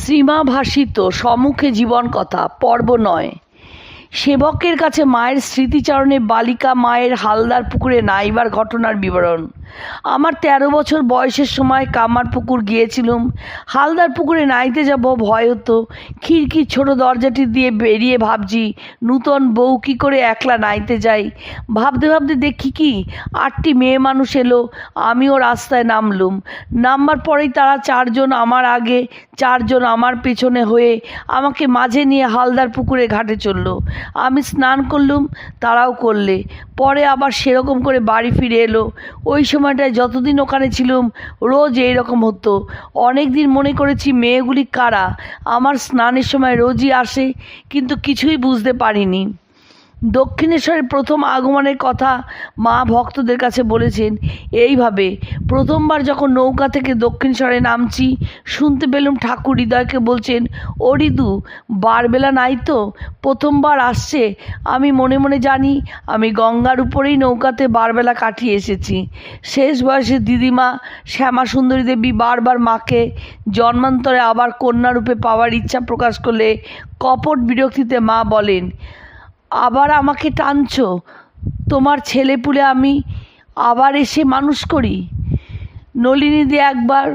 শ্রীমা ভাসিত সম্মুখে জীবন কথা পর্ব নয়। সেবকের কাছে মায়ের স্মৃতিচারণে বালিকা মায়ের হালদার পুকুরে নাইবার ঘটনার বিবরণ। আমার তেরো বছর বয়সের সময় কামার পুকুর গিয়েছিলুম। হালদার পুকুরে নাইতে যাব ভয় হতো। খিড়কির ছোট দরজাটি দিয়ে বেরিয়ে ভাবছি, নূতন বউ কী করে একলা নাইতে যাই? ভাবতে ভাবতে দেখি কি, আটটি মেয়ে মানুষ এলো, আমিও রাস্তায় নামলুম। নামবার পরেই তারা চারজন আমার আগে, চারজন আমার পেছনে হয়ে আমাকে মাঝে নিয়ে হালদার পুকুরে ঘাটে চলল। আমি স্নান করলুম, তারাও করলে। পরে আবার সেরকম করে বাড়ি ফিরে এলো। ওই সময়টায় যতদিন ওখানে ছিলুম, রোজ এই রকম হতো। অনেক দিন মনে করেছি মেয়েগুলি কারা? আমার স্নানের সময় রোজই আসে, কিন্তু কিছুই বুঝতে পারিনি। দক্ষিণেশ্বরের প্রথম আগমনের কথা মা ভক্তদের কাছে বলেছেন, এইভাবে প্রথমবার যখন নৌকা থেকে দক্ষিণেশ্বরে নামছি, শুনতে পেলুম ঠাকুর হৃদয়কে বলছেন ঋতু বারবেলা নাই তো, প্রথমবার আসছে। আমি মনে মনে জানি, আমি গঙ্গার উপরেই নৌকাতে বারবেলা কাটিয়ে এসেছি। শেষ বয়সে দিদিমা শ্যামা সুন্দরী দেবী বারবার মাকে জন্মান্তরে আবার কন্যারূপে পাওয়ার ইচ্ছা প্রকাশ করলে কপট বিরক্তিতে মা বলেন, আবার আমাকে টানছো? তোমার ছেলেপুলে আমি আবার এসে মানুষ করি? নলিনীদি একবার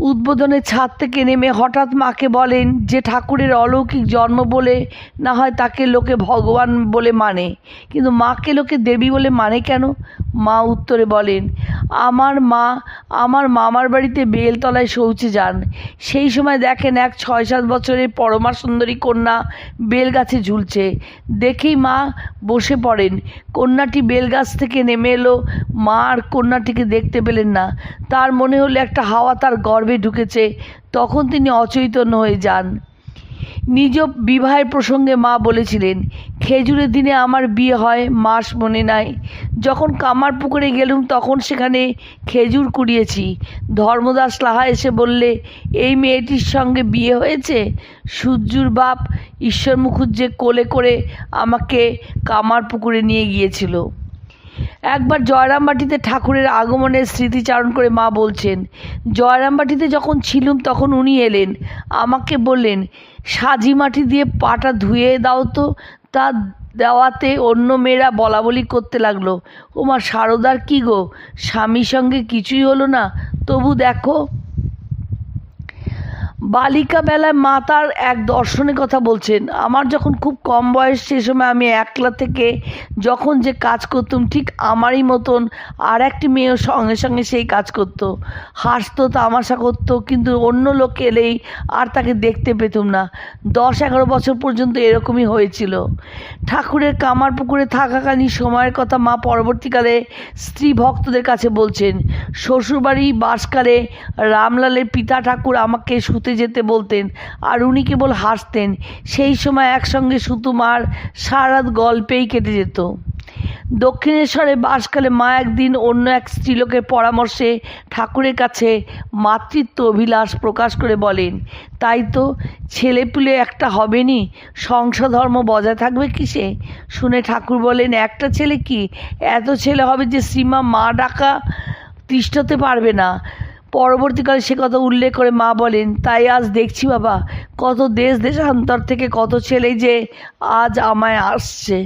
উদ্বোধনের ছাদ থেকে নেমে হঠাৎ মাকে বলেন যে ঠাকুরের অলৌকিক জন্ম বলে না হয় তাকে লোকে ভগবান বলে মানে। কিন্তু মাকে লোকে দেবী বলে মানে কেন? মা উত্তরে বলেন, আমার মা, আমার মামার বাড়িতে বেলতলায় শৌচে যান। সেই সময় দেখেন এক ছয় সাত বছরের পরমা সুন্দরী কন্যা বেলগাছে ঝুলছে। দেখেই মা বসে পড়েন। কন্যাটি বেলগাছ থেকে নেমে এলো। মা আর কন্যাটিকে দেখতে পেলেন না। তার মনে হলো একটা হাওয়া তার গর্ভে ঢুকেছে। তখন তিনি অচৈতন্য হয়ে যান। নিজ বিবাহের প্রসঙ্গে মা বলেছিলেন, খেজুরের দিনে আমার বিয়ে হয়, মাস মনে নাই। যখন কামার পুকুরে গেলুম, তখন সেখানে খেজুর কুড়িয়েছি। ধর্মদাস লাহা এসে বললে, এই মেয়েটির সঙ্গে বিয়ে হয়েছে? সূর্যুর বাপ ঈশ্বর মুখুজ্জে কোলে করে আমাকে কামার পুকুরে নিয়ে গিয়েছিল। একবার জয়রামবাটিতে ঠাকুরের আগমনের স্মৃতিচারণ করে মা বলছেন, জয়রামবাটিতে যখন ছিলুম তখন উনি এলেন। আমাকে বললেন, সাজি মাটি দিয়ে পাটা ধুয়ে দাও তো, তা দেওয়াতে অন্য মেয়েরা বলা বলি করতে লাগল। ওমা সারদার কী গো? স্বামীর সঙ্গে কিছুই হলো না। তবু দেখো। বালিকা বেলায় মা তার এক দর্শনের কথা বলছেন। আমার যখন খুব কম বয়স, সে সময় আমি একলা থেকে যখন যে কাজ করতুম, ঠিক আমারই মতন আর একটি মেয়েও সঙ্গে সঙ্গে সেই কাজ করতো। হাসতো, তামাশা করতো, কিন্তু অন্য লোক এলেই আর তাকে দেখতে পেতুম না। দশ এগারো বছর পর্যন্ত এরকমই হয়েছিল। ঠাকুরের কামার পুকুরে থাকাকালীন সময়ের কথা মা পরবর্তীকালে স্ত্রী ভক্তদের কাছে বলছেন, শ্বশুরবাড়ি বাসকালে রামলালের পিতা ঠাকুর আমাকে শুতে যেতে বলতেন, আর উনি কেবল হাসতেন। সেই সময় একসঙ্গে সুতুমার সারাত গল্পেই কেটে যেত। দক্ষিণেশ্বরে বাসকালে মা একদিন অন্য এক স্ত্রীলোকের পরামর্শে ঠাকুরের কাছে মাতৃত্ব অভিলাষ প্রকাশ করে বলেন, তাই তো ছেলেপুলে একটা হবেনি? সংসধর্ম বজায় থাকবে কিসে? শুনে ঠাকুর বলেন, একটা ছেলে কি? এত ছেলে হবে যে শ্রীমা মা ডাকা তিষ্ঠতে পারবে না। পরবর্তীকালে সে কথা উল্লেখ করে মা বলেন, তাই আজ দেখছি বাবা, কত দেশ দেশান্তর থেকে কত ছেলে যে আজ আমায় আসছে।